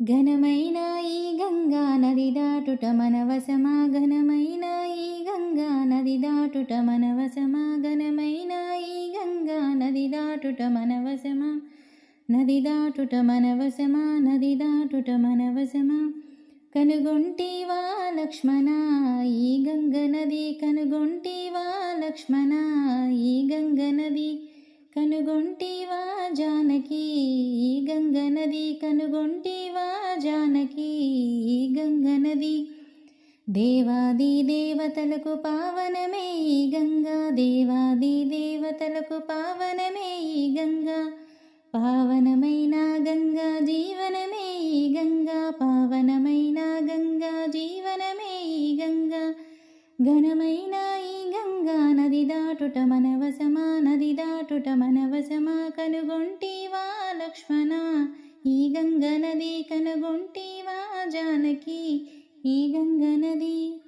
ఘనమైన ఈ గంగా నది దాటుట మనవసమా ఘనమైన ఈ గంగా నది దాటుట మనవసమా ఘనమైన ఈ గంగా నది దాటుట మనవసమా నది దాటుట మనవసమా నది దాటుట మనవసమా కనుగొంటివా లక్ష్మణ? ఈ గంగ నది కనుగొంటివా లక్ష్మణ? ఈ గంగ నది కనుగొంటివా జానకి? గంగ నది కనుగొంటివా జానకి? గంగ నది దేవాది దేవతలకు పావనమే. ఈ గంగా దేవాది దేవతలకు పావనమే. ఈ గంగా పావనమైన గంగా జీవనమే. ఈ గంగా పావనమైన గంగా జీవనమే. ఈ గంగా ఘనమైన దాటుట మనవసమా నది దాటుట మనవసమా కనుగొంటివా లక్ష్మణ? ఈ గంగ నది కనుగొంటివా జానకి? ఈ గంగ నది